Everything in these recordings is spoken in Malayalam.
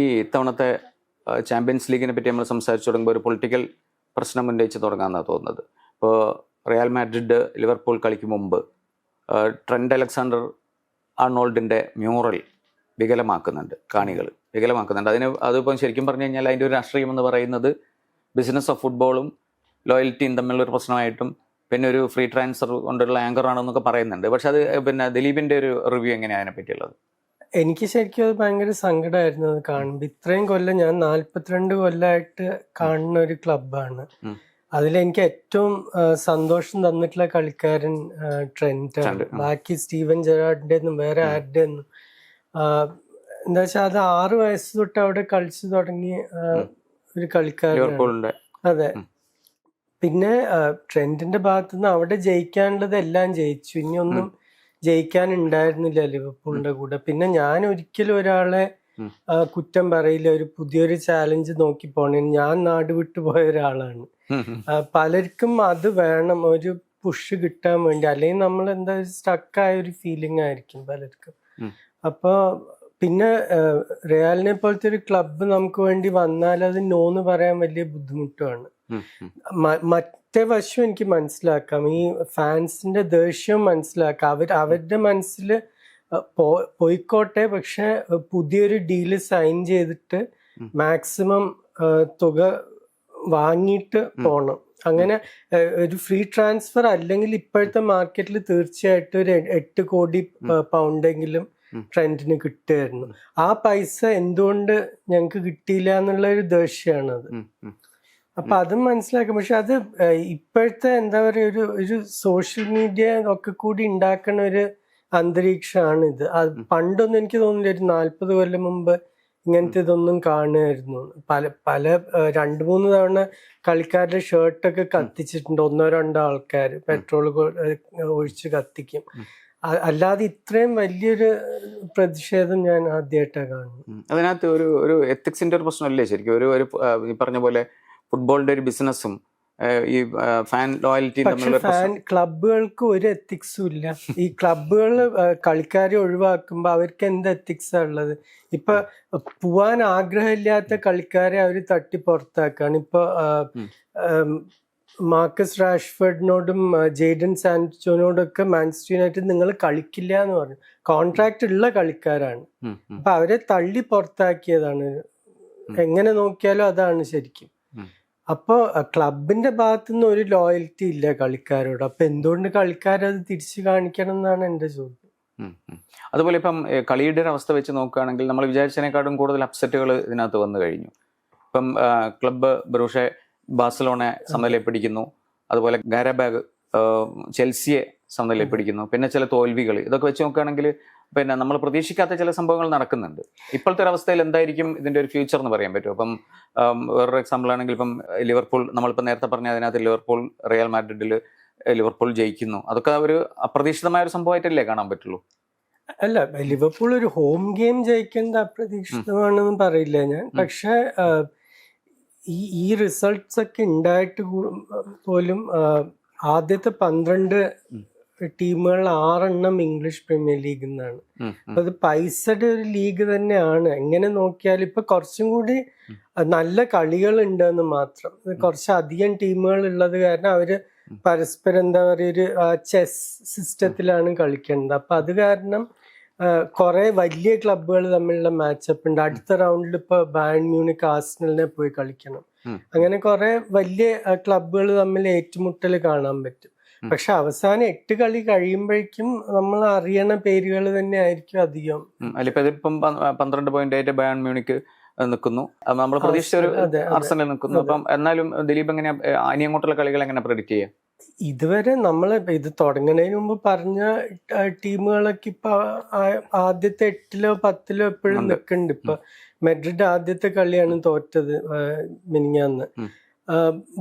ഈ ഇത്തവണത്തെ ചാമ്പ്യൻസ് ലീഗിനെ പറ്റി നമ്മൾ സംസാരിച്ചു തുടങ്ങുമ്പോൾ ഒരു പൊളിറ്റിക്കൽ പ്രശ്നം ഉന്നയിച്ച് തുടങ്ങാമെന്നാണ് തോന്നുന്നത്. ഇപ്പോൾ റയൽ മാഡ്രിഡ് ലിവർപൂൾ കളിക്ക് മുമ്പ് ട്രെൻഡ് അലക്സാണ്ടർ ആർണോൾഡിന്റെ മ്യൂറൽ വികലമാക്കുന്നുണ്ട് കാണികൾ വികലമാക്കുന്നുണ്ട്. അതിന് അതിപ്പം ശരിക്കും പറഞ്ഞു കഴിഞ്ഞാൽ അതിന്റെ ഒരു രാഷ്ട്രീയം എന്ന് പറയുന്നത് ബിസിനസ് ഓഫ് ഫുട്ബോളും ലോയൽറ്റിയും തമ്മിലുള്ള ഒരു പ്രശ്നമായിട്ടും പിന്നെ ഒരു ഫ്രീ ട്രാൻസ്ഫർ കൊണ്ടുള്ള ആങ്കർ ആണെന്നൊക്കെ പറയുന്നുണ്ട്. പക്ഷെ അത് പിന്നെ ദിലീപിന്റെ ഒരു റിവ്യൂ എങ്ങനെയാണ് അതിനെ പറ്റിയുള്ളത് എനിക്ക് ശരിക്കും അത് ഭയങ്കര സങ്കടമായിരുന്നു അത് കാണുമ്പോൾ ഇത്രയും കൊല്ലം ഞാൻ നാല്പത്തിരണ്ട് കൊല്ലമായിട്ട് കാണുന്ന ഒരു ക്ലബാണ്. അതിലെനിക്ക് ഏറ്റവും സന്തോഷം തന്നിട്ടുള്ള കളിക്കാരൻ ട്രെൻഡ് ബാക്കി സ്റ്റീവൻ ജെറാഡിന്റെ ഒന്നും വേറെ ആരുടെ ഒന്നും എന്താ വെച്ചാൽ അത് ആറ് വയസ്സ് തൊട്ട് അവിടെ കളിച്ചു തുടങ്ങി ഒരു കളിക്കാരൻ അതെ. പിന്നെ ട്രെൻഡിന്റെ ഭാഗത്തുനിന്ന് അവിടെ ജയിക്കാനുള്ളത് എല്ലാം ജയിച്ചു. ഇനി ഒന്നും ജയിക്കാനുണ്ടായിരുന്നില്ല ലിവർപൂളിന്റെ കൂടെ. പിന്നെ ഞാൻ ഒരിക്കലും ഒരാളെ കുറ്റം പറയില്ല ഒരു പുതിയൊരു ചാലഞ്ച് നോക്കി പോണേ. ഞാൻ നാട് വിട്ടു പോയ ഒരാളാണ്. പലർക്കും അത് വേണം ഒരു പുഷ് കിട്ടാൻ വേണ്ടി. അല്ലെങ്കിൽ നമ്മൾ എന്താ സ്റ്റക്കായ ഒരു ഫീലിംഗ് ആയിരിക്കും പലർക്കും. ഉം. പിന്നെ റിയാലിനെ പോലത്തെ ഒരു ക്ലബ്ബ് നമുക്ക് വേണ്ടി വന്നാൽ അത് നോന്ന് പറയാൻ വലിയ ബുദ്ധിമുട്ടാണ് മറ്റേ വശം എനിക്ക് മനസ്സിലാക്കാം. ഈ ഫാൻസിന്റെ ദേഷ്യം മനസ്സിലാക്കാം. അവർ അവരുടെ മനസ്സിൽ പോയിക്കോട്ടെ പക്ഷെ പുതിയൊരു ഡീൽ സൈൻ ചെയ്തിട്ട് മാക്സിമം തുക വാങ്ങിയിട്ട് പോകണം പോണം. അങ്ങനെ ഒരു ഫ്രീ ട്രാൻസ്ഫർ അല്ലെങ്കിൽ ഇപ്പോഴത്തെ മാർക്കറ്റിൽ തീർച്ചയായിട്ടും ഒരു എട്ട് കോടി പൗണ്ടെങ്കിലും. ട്രെൻഡിന് കിട്ടുമായിരുന്നു. ആ പൈസ എന്തുകൊണ്ട് ഞങ്ങൾക്ക് കിട്ടിയില്ല എന്നുള്ള ഒരു ദേഷ്യമാണ് അത് അപ്പൊ അതും മനസ്സിലാക്കും. പക്ഷെ അത് ഇപ്പോഴത്തെ എന്താ പറയുക ഒരു ഒരു സോഷ്യൽ മീഡിയ ഒക്കെ കൂടി ഉണ്ടാക്കുന്ന ഒരു അന്തരീക്ഷമാണ് ഇത് അത് പണ്ടൊന്നും എനിക്ക് തോന്നുന്നില്ല ഒരു നാല്പത് കൊല്ലം മുമ്പ് ഇങ്ങനത്തെ ഇതൊന്നും കാണുമായിരുന്നു. പല പല രണ്ടു മൂന്ന് തവണ കളിക്കാരുടെ ഷർട്ടൊക്കെ കത്തിച്ചിട്ടുണ്ട് ഒന്നോ രണ്ടോ ആൾക്കാർ പെട്രോൾ ഒഴിച്ച് കത്തിക്കും. അല്ലാതെ ഇത്രയും വലിയൊരു പ്രതിഷേധം ഞാൻ ആദ്യമായിട്ടാണ് കാണുന്നത്. അതിനകത്ത് ഒരു ഒരു എത്തിക്സിന്റെ ഒരു പ്രശ്നമല്ലേ ശരിക്കും? ഒരു ഒരു ഈ പറഞ്ഞ പോലെ ഫുട്ബോളിന്റെ ഒരു ബിസിനസ്സും ഈ ഫാൻ ലോയൽറ്റി ഫാൻ ക്ലബുകൾക്ക് ഒരു എത്തിക്സും ഇല്ല. ഈ ക്ലബുകൾ കളിക്കാരെ ഒഴിവാക്കുമ്പോൾ അവർക്ക് എന്ത് എത്തിക്സാ ഉള്ളത്? ഇപ്പൊ പോവാൻ ആഗ്രഹമില്ലാത്ത കളിക്കാരെ അവർ തട്ടി പുറത്താക്കാണ്. ഇപ്പൊ മാർക്കസ് റാഷ്ഫോർഡിനോടും ജെയ്ഡൻ സാൻസോനോടൊക്കെ മാഞ്ചസ്റ്റർ യുണൈറ്റഡ് നിങ്ങൾ കളിക്കില്ല എന്ന് പറഞ്ഞു. കോൺട്രാക്ട് ഉള്ള കളിക്കാരാണ്. അപ്പൊ അവരെ തള്ളി പുറത്താക്കിയതാണ്. എങ്ങനെ നോക്കിയാലും അതാണ് ശരിക്കും. അപ്പോൾ അപ്പോ ക്ലബിന്റെ ഭാഗത്തുനിന്ന് ഒരു ലോയൽറ്റി ഇല്ല കളിക്കാരോട്. അപ്പൊ എന്തുകൊണ്ട് കളിക്കാരത് തിരിച്ചു കാണിക്കണം എന്നാണ് എന്റെ ചോദ്യം. അതുപോലെ ഇപ്പം കളിയുടെ ഒരു അവസ്ഥ വെച്ച് നോക്കുകയാണെങ്കിൽ നമ്മൾ വിചാരിച്ചതിനേക്കാളും കൂടുതൽ അപ്സെറ്റുകൾ ഇതിനകത്ത് വന്നു കഴിഞ്ഞു. ഇപ്പം ക്ലബ്ബ് ബ്രൂഷെ ബാഴ്സലോണെ സമനിലയിൽ പിടിക്കുന്നു. അതുപോലെ ഗാരബാഗ് ചെൽസിയെ സമനിലയിൽ പിടിക്കുന്നു. പിന്നെ ചില തോൽവികൾ. ഇതൊക്കെ വെച്ച് നോക്കുകയാണെങ്കിൽ പിന്നെ നമ്മൾ പ്രതീക്ഷിക്കാത്ത ചില സംഭവങ്ങൾ നടക്കുന്നുണ്ട്. ഇപ്പോഴത്തെ ഒരു അവസ്ഥയിൽ എന്തായിരിക്കും ഇതിന്റെ ഒരു ഫ്യൂച്ചർ എന്ന് പറയാൻ പറ്റും അപ്പം വേറൊരു എക്സാമ്പിൾ ആണെങ്കിൽ ഇപ്പം ലിവർപൂൾ നമ്മളിപ്പോൾ നേരത്തെ പറഞ്ഞ അതിനകത്ത് ലിവർപൂൾ റിയൽ മാഡ്രിഡിൽ ലിവർപൂൾ ജയിക്കുന്നു. അതൊക്കെ ഒരു അപ്രതീക്ഷിതമായ ഒരു സംഭവമായിട്ടല്ലേ കാണാൻ പറ്റുള്ളൂ? അല്ല ലിവർപൂൾ ഒരു ഹോം ഗെയിം ജയിക്കുന്നത് അപ്രതീക്ഷിതമാണെന്ന് പറയില്ല ഞാൻ. പക്ഷെ ഈ ഈ റിസൾട്ട്സ് ഒക്കെ ഉണ്ടായിട്ട് പോലും ആദ്യത്തെ പന്ത്രണ്ട്. ടീമുകൾ ആറെണ്ണം ഇംഗ്ലീഷ് പ്രീമിയർ ലീഗിൽ നിന്നാണ് അത് പൈസയുടെ ഒരു ലീഗ് തന്നെയാണ്. എങ്ങനെ നോക്കിയാൽ ഇപ്പൊ കുറച്ചും കൂടി നല്ല കളികൾ ഉണ്ടെന്ന് മാത്രം. കുറച്ച് അധികം ടീമുകൾ ഉള്ളത് കാരണം അവർ പരസ്പരം എന്താ പറയുക ഒരു ചെസ് സിസ്റ്റത്തിലാണ് കളിക്കേണ്ടത്. അപ്പൊ അത് കാരണം കുറെ വലിയ ക്ലബുകൾ തമ്മിലുള്ള മാച്ചപ്പ് ഉണ്ട്. അടുത്ത റൗണ്ടിൽ ഇപ്പൊ ബാൻ മ്യൂണിക് ആസ്നലിനെ പോയി കളിക്കണം. അങ്ങനെ കുറെ വലിയ ക്ലബുകൾ തമ്മിൽ ഏറ്റുമുട്ടൽ കാണാൻ പറ്റും. പക്ഷെ അവസാനം എട്ട് കളി കഴിയുമ്പോഴേക്കും നമ്മൾ അറിയണ പേരുകൾ തന്നെ ആയിരിക്കും അധികം. ഇതിപ്പം പന്ത്രണ്ട് പോയിന്റ് ആയിട്ട് ബയാൻ മ്യൂണിക്ക് നമ്മൾ നമ്മൾ പ്രതീക്ഷിച്ച ഒരു. അർസനൽ നിൽക്കുന്നു. അപ്പം എന്നാലും ദിലീപ് എങ്ങനെ ഇനി അങ്ങോട്ടുള്ള കളികൾ എങ്ങനെ പ്രെഡിക്റ്റ് ചെയ്യാം? ഇതുവരെ നമ്മൾ ഇത് തുടങ്ങുന്നതിന് മുമ്പ് പറഞ്ഞ ടീമുകളൊക്കെ ഇപ്പൊ ആദ്യത്തെ എട്ടിലോ പത്തിലോ എപ്പോഴും. നിൽക്കുന്നുണ്ട് ഇപ്പൊ മെഡ്രിഡ് ആദ്യത്തെ കളിയാണ് തോറ്റത് മിനിഞ്ഞാന്ന്.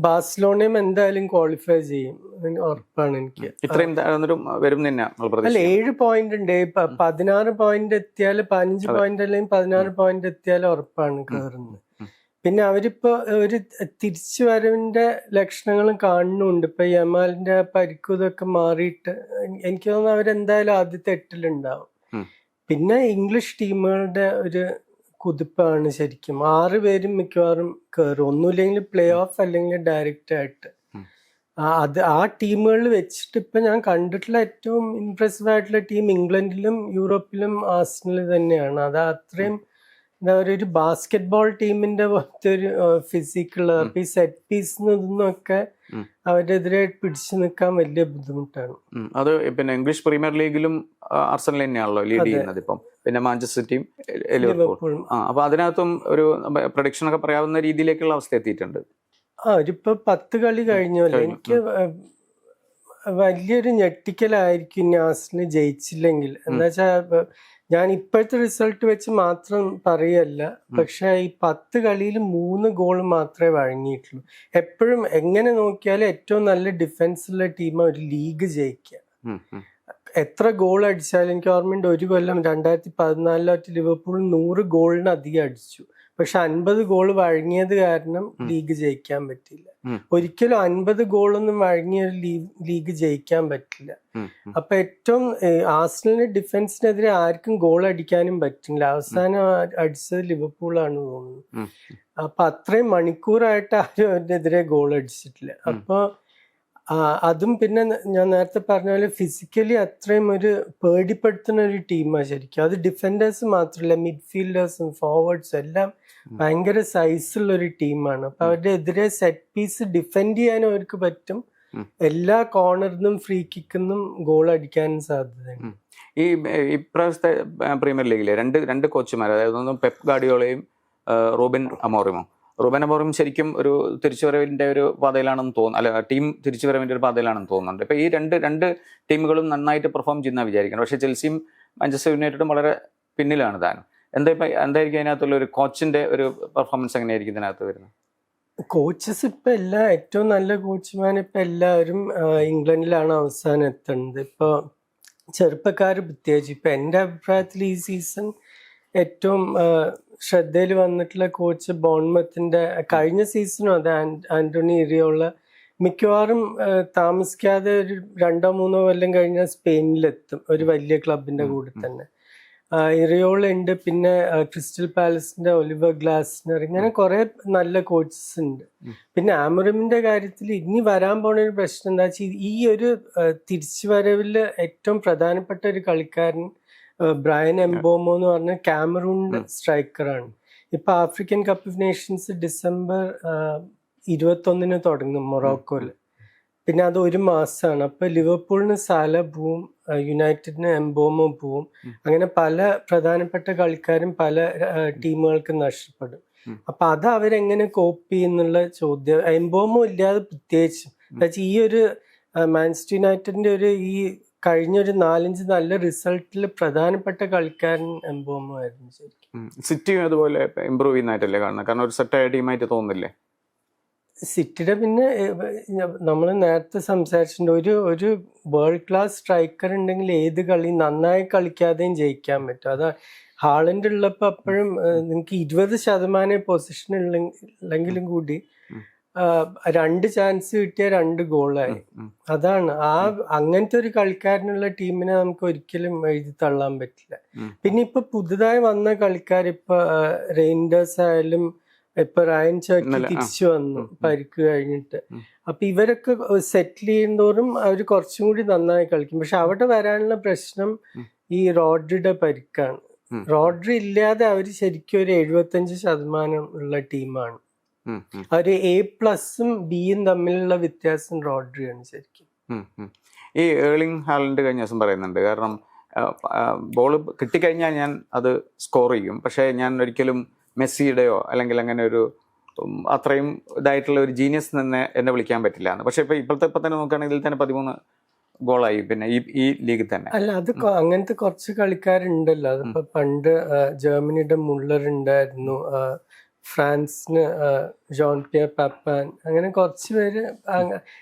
ബാഴ്സലോണയും എന്തായാലും ക്വാളിഫൈ ചെയ്യും. ഉറപ്പാണ് എനിക്ക്. ഇത്രയും വരും അല്ല ഏഴ് പോയിന്റ് ഉണ്ട്. പതിനാറ് പോയിന്റ് എത്തിയാൽ പതിനഞ്ച് പോയിന്റ് അല്ലെങ്കിൽ പതിനാറ് പോയിന്റ് എത്തിയാൽ ഉറപ്പാണ് കയറുന്നത്. പിന്നെ അവരിപ്പോ ഒരു തിരിച്ചു വരവിന്റെ ലക്ഷണങ്ങളും കാണുന്നുണ്ട്. ഇപ്പൊ യമാലിന്റെ പരിക്കും ഇതൊക്കെ മാറിയിട്ട് എനിക്ക് തോന്നുന്നു അവരെന്തായാലും ആദ്യത്തെ എട്ടിലുണ്ടാവും. പിന്നെ ഇംഗ്ലീഷ് ടീമുകളുടെ ഒരു കുതിപ്പാണ് ശരിക്കും. ആറ് പേരും മിക്കവാറും കയറും ഒന്നുമില്ലെങ്കിൽ പ്ലേ ഓഫ് അല്ലെങ്കിൽ ഡയറക്റ്റ് ആയിട്ട്. അത് ആ ടീമുകളിൽ വെച്ചിട്ട് ഇപ്പൊ ഞാൻ കണ്ടിട്ടുള്ള ഏറ്റവും ഇംപ്രസീവ് ആയിട്ടുള്ള ടീം ഇംഗ്ലണ്ടിലും യൂറോപ്പിലും ആസ്റ്റിനിൽ തന്നെയാണ്. അത് അത്രയും എന്താ പറയുക ഒരു ബാസ്കറ്റ് ബോൾ ടീമിന്റെ പോലത്തെ ഒരു ഫിസിക്കുള്ള അപ്പൊ ഈ സെറ്റ് പീസ് നിന്നൊക്കെ അവരുടെ അവരെതിരെ പിടിച്ചു നിൽക്കാൻ വലിയ ബുദ്ധിമുട്ടാണ്. അത് പിന്നെ ഇംഗ്ലീഷ് പ്രീമിയർ ലീഗിലും അർസനൽ തന്നെയാണല്ലോ ലീഡ് ചെയ്യുന്നത് ഇപ്പം. പിന്നെ മാഞ്ചസ്റ്റർ ലിവർപൂളും ആ അപ്പൊ അതിനകത്തും ഒരു പ്രൊഡിക്ഷൻ ഒക്കെ പറയാവുന്ന രീതിയിലേക്കുള്ള അവസ്ഥ എത്തിയിട്ടുണ്ട്. ആ ഒരിപ്പോ പത്ത് കളി കഴിഞ്ഞല്ലോ കഴിഞ്ഞു. എനിക്ക് വലിയൊരു ഞെട്ടിക്കലായിരിക്കും നാസിന് ജയിച്ചില്ലെങ്കിൽ. എന്താ വെച്ചാൽ ഞാൻ ഇപ്പോഴത്തെ റിസൾട്ട് വെച്ച് മാത്രം പറയല്ല. പക്ഷെ ഈ പത്ത് കളിയിൽ മൂന്ന് ഗോൾ മാത്രമേ വഴങ്ങിയിട്ടുള്ളൂ. എപ്പോഴും എങ്ങനെ നോക്കിയാലും ഏറ്റവും നല്ല ഡിഫൻസ് ഉള്ള ടീം ഒരു ലീഗ് ജയിക്കുക. എത്ര ഗോൾ അടിച്ചാലും എനിക്ക് ഓർമ്മയുണ്ട്. ഒരു കൊല്ലം രണ്ടായിരത്തി പതിനാലിലൊറ്റ ലിവർപൂൾ നൂറ് ഗോളിന് അധികം അടിച്ചു. പക്ഷെ അൻപത് ഗോൾ വഴങ്ങിയത് കാരണം ലീഗ് ജയിക്കാൻ പറ്റില്ല. ഒരിക്കലും അൻപത് ഗോളൊന്നും വഴങ്ങിയ ഒരു ലീഗ് ജയിക്കാൻ പറ്റില്ല. അപ്പൊ ഏറ്റവും ഏഹ്, ഡിഫൻസിനെതിരെ ആർക്കും ഗോൾ അടിക്കാനും പറ്റില്ല അവസാനം അടിച്ചത് ലിവർപൂളാണ് തോന്നുന്നത്. അപ്പൊ അത്രയും മണിക്കൂറായിട്ട് ആരും അവരിനെതിരെ ഗോൾ അടിച്ചിട്ടില്ല. അപ്പൊ അതും പിന്നെ ഞാൻ നേരത്തെ പറഞ്ഞ പോലെ ഫിസിക്കലി അത്രയും ഒരു പേടിപ്പെടുത്തുന്ന ഒരു ടീമാണ് ശരിക്കും. അത് ഡിഫൻഡേഴ്സ് മാത്രമല്ല മിഡ്ഫീൽഡേഴ്സും ഫോർവേഡ്സും എല്ലാം. ഭയങ്കര സൈസുള്ള ഒരു ടീമാണ് അപ്പൊ അവരുടെ എതിരെ സെറ്റ് പീസ് ഡിഫെൻഡ് ചെയ്യാനും അവർക്ക് പറ്റും. എല്ലാ കോർണറിനും ഫ്രീ കിക്കുന്നും ഗോൾ അടിക്കാനും സാധ്യതയുണ്ട്. ഈ ഇപ്രാവശ്യത്തെ പ്രീമിയർ ലീഗിലെ രണ്ട് രണ്ട് കോച്ചുമാർ അതായത് ഒന്ന് പെപ് ഗാഡിയോളയും റൂബൻ അമോറിമോ. റൂബൻ അബോറും ശരിക്കും ഒരു തിരിച്ചുവരവിന്റെ ഒരു പാതയിലാണെന്ന് തോന്നുന്നു. അല്ല ടീം തിരിച്ചുവരവിന്റെ ഒരു പാതയിലാണെന്ന് തോന്നുന്നുണ്ട്. ഇപ്പോൾ ഈ രണ്ട് രണ്ട് ടീമുകളും നന്നായിട്ട് പെർഫോം ചെയ്യുന്ന വിചാരിക്കണം പക്ഷേ ചെൽസിയും മാഞ്ചസ്റ്റർ യുണൈറ്റഡും വളരെ പിന്നിലാണ് താനും. എന്താ ഇപ്പം എന്തായിരിക്കും അതിനകത്തുള്ള ഒരു കോച്ചിന്റെ ഒരു പെർഫോമൻസ് എങ്ങനെയായിരിക്കും ഇതിനകത്ത് വരുന്നത്? കോച്ചസ് ഇപ്പം എല്ലാ ഏറ്റവും നല്ല കോച്ചുമാർ ഇപ്പം എല്ലാവരും ഇംഗ്ലണ്ടിലാണ് അവസാനം എത്തുന്നത് ഇപ്പോൾ ചെറുപ്പക്കാർ പ്രത്യേകിച്ച് ഇപ്പം എന്റെ അഭിപ്രായത്തിൽ ഈ സീസൺ ഏറ്റവും ശ്രദ്ധയിൽ വന്നിട്ടുള്ള കോച്ച് ബോൺമത്തിന്റെ കഴിഞ്ഞ സീസണും അത് ആന്റണി ഇറിയോള മിക്കവാറും താമസിക്കാതെ ഒരു രണ്ടോ മൂന്നോ കൊല്ലം കഴിഞ്ഞാൽ സ്പെയിനിലെത്തും ഒരു വലിയ ക്ലബിന്റെ കൂടെ തന്നെ. ഇറിയോള ഉണ്ട് പിന്നെ ക്രിസ്റ്റൽ പാലസിന്റെ ഒലിവർ ഗ്ലാസ്നർ ഇങ്ങനെ കുറെ നല്ല കോച്ചസ് ഉണ്ട്. പിന്നെ ആമറിമിന്റെ കാര്യത്തിൽ ഇനി വരാൻ പോണ ഒരു പ്രശ്നം എന്താ വെച്ചാൽ ഈ ഒരു തിരിച്ചുവരവിൽ ഏറ്റവും പ്രധാനപ്പെട്ട ഒരു കളിക്കാരൻ ബ്രയൻ എംബോമോ എന്ന് പറഞ്ഞ ക്യാമറൂൺ. സ്ട്രൈക്കറാണ്. ഇപ്പൊ African cup of nations December ഇരുപത്തൊന്നിന് തുടങ്ങും മൊറോക്കോയിൽ പിന്നെ അത് ഒരു മാസമാണ് അപ്പൊ ലിവർപൂളിന് സാല പോവും യുണൈറ്റഡിന് എംബോമോ പോവും അങ്ങനെ പല പ്രധാനപ്പെട്ട കളിക്കാരും പല ടീമുകൾക്ക് നഷ്ടപ്പെടും. അപ്പൊ അത് അവരെങ്ങനെ കോപ്പി എന്നുള്ള ചോദ്യം എംബോമോ ഇല്ലാതെ പ്രത്യേകിച്ചും. ഈ ഒരു ആ, മാഞ്ചസ്റ്റർ യുണൈറ്റഡിന്റെ ഒരു ഈ കഴിഞ്ഞ ഒരു നാലഞ്ച് നല്ല റിസൾട്ടിൽ പ്രധാനപ്പെട്ട കളിക്കാരൻ എംബോമോ ആയിരുന്നു ശരിക്കും. സിറ്റിയും അതുപോലെ ഇമ്പ്രൂവ് ചെയ്യുന്നതായിട്ടല്ലേ കാണുന്നത്? കാരണം ഒരു സെറ്റായ ടീമായിട്ട് തോന്നുന്നില്ലേ? സിറ്റിയുടെ പിന്നെ നമ്മൾ നേരത്തെ സംസാരിച്ചിട്ടുണ്ട് ഒരു ഒരു വേൾഡ് ക്ലാസ് സ്ട്രൈക്കർ ഉണ്ടെങ്കിൽ ഏത് കളി നന്നായി കളിക്കാതെയും ജയിക്കാൻ പറ്റും. അതാ ഹാളൻഡ് ഉള്ളപ്പോൾ അപ്പോഴും നിങ്ങൾക്ക് ഇരുപത് ശതമാനം പൊസിഷൻ ഉള്ളെങ്കിലും കൂടി രണ്ട് ചാൻസ് കിട്ടിയ രണ്ട് ഗോളായി. അതാണ്. ആ അങ്ങനത്തെ ഒരു കളിക്കാരനുള്ള ടീമിനെ നമുക്ക് ഒരിക്കലും എഴുതി തള്ളാൻ പറ്റില്ല. പിന്നെ ഇപ്പൊ പുതുതായി വന്ന കളിക്കാർ ഇപ്പൊ റെയിൻഡേഴ്സ് ആയാലും ഇപ്പൊ റയൻ ചോക്കി. തിരിച്ചു വന്നു. പരിക്ക് കഴിഞ്ഞിട്ട്. അപ്പൊ ഇവരൊക്കെ സെറ്റിൽ ചെയ്യുന്നതോറും അവർ കുറച്ചും കൂടി നന്നായി കളിക്കും. പക്ഷെ അവിടെ വരാനുള്ള പ്രശ്നം ഈ റോഡ്രിയുടെ പരിക്കാണ്. റോഡ്രി ഇല്ലാതെ അവർ ശരിക്കും ഒരു എഴുപത്തഞ്ച് ശതമാനം ഉള്ള ടീമാണ്. ഉം, എ പ്ലസും ബിയും തമ്മിലുള്ള വ്യത്യാസം റോഡ്രിയാണ് ശരിക്കും. ഈ ഏർലിംഗ് ഹാലൻഡ് കഴിഞ്ഞ ദിവസം പറയുന്നുണ്ട്. കാരണം ബോൾ കിട്ടിക്കഴിഞ്ഞാൽ ഞാൻ അത് സ്കോർ ചെയ്യും. പക്ഷേ ഞാൻ ഒരിക്കലും മെസ്സിയുടെയോ അല്ലെങ്കിൽ അങ്ങനെ ഒരു അത്രയും ഇതായിട്ടുള്ള ഒരു ജീനിയസ് തന്നെ എന്നെ വിളിക്കാൻ പറ്റില്ല എന്ന്. പക്ഷേ ഇപ്പൊ ഇപ്പോഴത്തെ ഇപ്പൊ തന്നെ നോക്കുകയാണെങ്കിൽ തന്നെ പതിമൂന്ന് ഗോളായി. പിന്നെ ഈ ഈ ലീഗിൽ തന്നെ. അല്ല അത് അങ്ങനത്തെ കുറച്ച് കളിക്കാരുണ്ടല്ലോ. അതിപ്പോ പണ്ട് ജർമ്മനിയുടെ മുള്ളർ ഉണ്ടായിരുന്നു. ഫ്രാൻസിന് ജോൺ പിയർ പപ്പാൻ അങ്ങനെ കുറച്ച് പേര്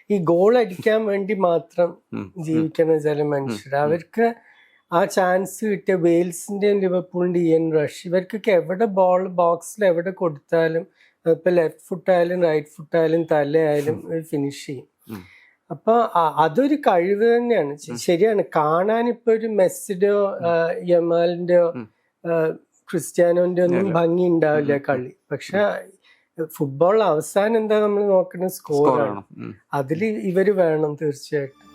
ഈ ഗോൾ അടിക്കാൻ വേണ്ടി മാത്രം ജീവിക്കുന്ന ചില മനുഷ്യർ അവർക്ക് ആ ചാൻസ് കിട്ടിയ വെയിൽസിന്റെയും ലിവർപൂളിന്റെ ഇയൻ റഷ് ഇവർക്കൊക്കെ എവിടെ ബോൾ ബോക്സിൽ എവിടെ കൊടുത്താലും ഇപ്പൊ ലെഫ്റ്റ് ഫുട്ടായാലും റൈറ്റ് ഫുട്ടായാലും തലയായാലും ഫിനിഷ് ചെയ്യും. അപ്പോൾ അപ്പൊ അതൊരു കഴിവ് തന്നെയാണ്. ശരിയാണ്. കാണാൻ ഇപ്പൊ ഒരു മെസ്സിന്റെയോ യമാലിന്റെയോ. ക്രിസ്ത്യാനോന്റെ ഒന്നും. ഭംഗി ഉണ്ടാവില്ല കളി. പക്ഷെ ഫുട്ബോൾ അവസാനം എന്താ നമ്മൾ സ്കോറാണ് സ്കോറാണ് അതിൽ ഇവർ വേണം തീർച്ചയായിട്ടും.